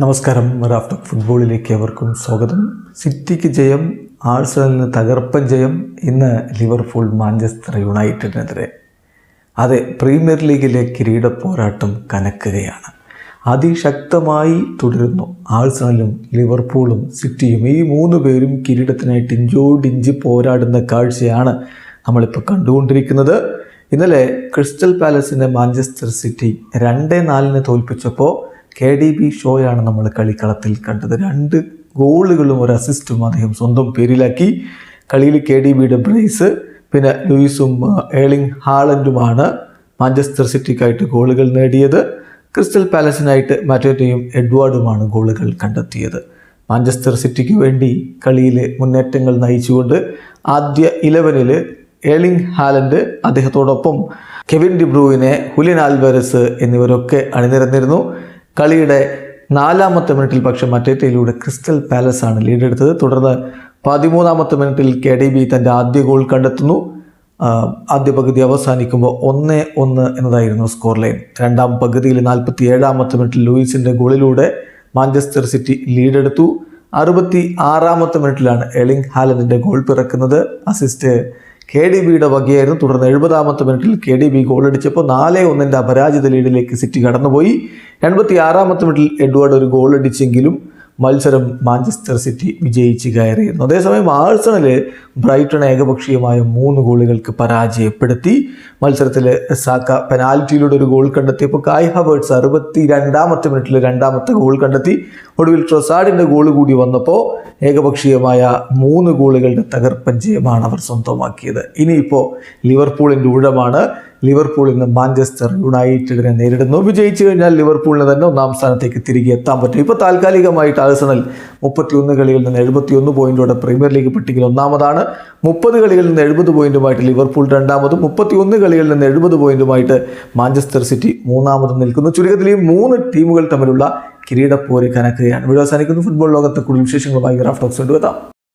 നമസ്കാരം. റാഫ്റ്റർ ഫുട്ബോളിലേക്ക് അവർക്കും സ്വാഗതം. സിറ്റിക്ക് ജയം ആഴ്സണലിന് തകർപ്പൻ ജയം ഇന്ന് ലിവർപൂൾ മാഞ്ചസ്റ്റർ യുണൈറ്റഡിനെതിരെ. അതെ പ്രീമിയർ ലീഗിലെ കിരീട പോരാട്ടം കനക്കുകയാണ്. അതിശക്തമായി തുടരുന്നു. ആഴ്സണലും ലിവർപൂളും സിറ്റിയും ഈ മൂന്ന് പേരും കിരീടത്തിനായിട്ട് ഇഞ്ചോടിഞ്ച് പോരാടുന്ന കാഴ്ചയാണ് നമ്മളിപ്പോൾ കണ്ടുകൊണ്ടിരിക്കുന്നത്. ഇന്നലെ ക്രിസ്റ്റൽ പാലസിനെ മാഞ്ചസ്റ്റർ സിറ്റി രണ്ടേ നാലിന് തോൽപ്പിച്ചപ്പോൾ കെ ഡി ബി ഷോയാണ് നമ്മൾ കളിക്കളത്തിൽ കണ്ടത്. രണ്ട് ഗോളുകളും ഒരു അസിസ്റ്റും അദ്ദേഹം സ്വന്തം പേരിലാക്കി. കളിയിൽ കെ ഡി ബിയുടെ ബ്രേസ് പിന്നെ ലൂയിസും ഏളിംഗ് ഹാളൻഡുമാണ് മാഞ്ചസ്റ്റർ സിറ്റിക്കായിട്ട് ഗോളുകൾ നേടിയത്. ക്രിസ്റ്റൽ പാലസിനായിട്ട് മറ്റേറ്റയും എഡ്വാർഡുമാണ് ഗോളുകൾ കണ്ടെത്തിയത്. മാഞ്ചസ്റ്റർ സിറ്റിക്ക് വേണ്ടി കളിയിലെ മുന്നേറ്റങ്ങൾ നയിച്ചുകൊണ്ട് ആദ്യ ഇലവനിൽ ഏളിംഗ് ഹാലൻഡ് അദ്ദേഹത്തോടൊപ്പം കെവിൻ ഡിബ്രൂവിനെ ഹുലിൻ ആൽവരസ് എന്നിവരൊക്കെ അണിനിരന്നിരുന്നു. കളിയുടെ നാലാമത്തെ മിനിറ്റിൽ പക്ഷെ മറ്റേറ്റയിലൂടെ ക്രിസ്റ്റൽ പാലസ് ആണ് ലീഡെടുത്തത് തുടർന്ന് പതിമൂന്നാമത്തെ മിനിറ്റിൽ കെ ഡി ബി തന്റെ ആദ്യ ഗോൾ കണ്ടെത്തുന്നു. ആദ്യ പകുതി അവസാനിക്കുമ്പോൾ ഒന്ന് ഒന്ന് എന്നതായിരുന്നു സ്കോർ ലൈൻ രണ്ടാം പകുതിയിൽ നാൽപ്പത്തി ഏഴാമത്തെ മിനിറ്റിൽ ലൂയിസിന്റെ ഗോളിലൂടെ മാഞ്ചസ്റ്റർ സിറ്റി ലീഡെടുത്തു അറുപത്തി ആറാമത്തെ മിനിറ്റിലാണ് എളിംഗ് ഹാലൻഡിന്റെ ഗോൾ പിറക്കുന്നത്. അസിസ്റ്റ് കെ ഡി ബിയുടെ വകയായിരുന്നു. തുടർന്ന് എഴുപതാമത്തെ മിനിറ്റിൽ കെ ഡി ബി ഗോളടിച്ചപ്പോൾ നാല് ഒന്നിന്റെ അപരാജിത ലീഡിലേക്ക് സിറ്റി കടന്നുപോയി. എൺപത്തി ആറാമത്തെ മിനിറ്റിൽ എഡ്വേർഡ് ഒരു ഗോളടിച്ചെങ്കിലും മത്സരം മാഞ്ചസ്റ്റർ സിറ്റി വിജയിച്ച് കയറിയിരുന്നു. അതേസമയം ആഴ്സണൽ ബ്രൈറ്റൺ ഏകപക്ഷീയമായ മൂന്ന് ഗോളുകൾക്ക് പരാജയപ്പെടുത്തി. മത്സരത്തിൽ സാക്ക പെനാൽറ്റിയിലൂടെ ഒരു ഗോൾ കണ്ടെത്തിയപ്പോൾ കായ് ഹവേർട്സ് അറുപത്തി രണ്ടാമത്തെ മിനിറ്റിൽ രണ്ടാമത്തെ ഗോൾ കണ്ടെത്തി. ഒടുവിൽ ട്രസാഡിന്റെ ഗോൾ കൂടി വന്നപ്പോൾ ഏകപക്ഷീയമായ മൂന്ന് ഗോളുകളുടെ തകർപ്പൻ ജയമാണ് അവർ സ്വന്തമാക്കിയത്. ഇനിയിപ്പോൾ ലിവർപൂളിന്റെ ഊഴമാണ്. ലിവർപൂൾ ഇന്ന് മാഞ്ചസ്റ്റർ യുണൈറ്റഡിനെ നേരിടുന്നു. വിജയിച്ചു കഴിഞ്ഞാൽ ലിവർപൂളിന് തന്നെ ഒന്നാം സ്ഥാനത്തേക്ക് തിരികെ എത്താൻ പറ്റും. ഇപ്പോൾ താൽക്കാലികമായിട്ട് ആഴ്സണൽ മുപ്പത്തിയൊന്ന് കളികളിൽ നിന്ന് എഴുപത്തിയൊന്ന് പോയിന്റോടെ പ്രീമിയർ ലീഗ് പട്ടികയിൽ ഒന്നാമതാണ്. മുപ്പത് കളികളിൽ നിന്ന് എഴുപത് പോയിന്റുമായിട്ട് ലിവർപൂൾ രണ്ടാമതും മുപ്പത്തിയൊന്ന് കളികളിൽ നിന്ന് എഴുപത് പോയിന്റുമായിട്ട് മാഞ്ചസ്റ്റർ സിറ്റി മൂന്നാമതും നിൽക്കുന്നു. ചുരുക്കത്തിൽ ഈ മൂന്ന് ടീമുകൾ തമ്മിലുള്ള കിരീടപ്പോര് കനക്കുകയാണ്. വീഡിയോ അവസാനിക്കുന്നു. ഫുട്ബോൾ ലോകത്തെ കൂടുതൽ വിശേഷങ്ങളുമായി ഗ്രാഫ് ടോക്സ് കൊണ്ടുവെത്താം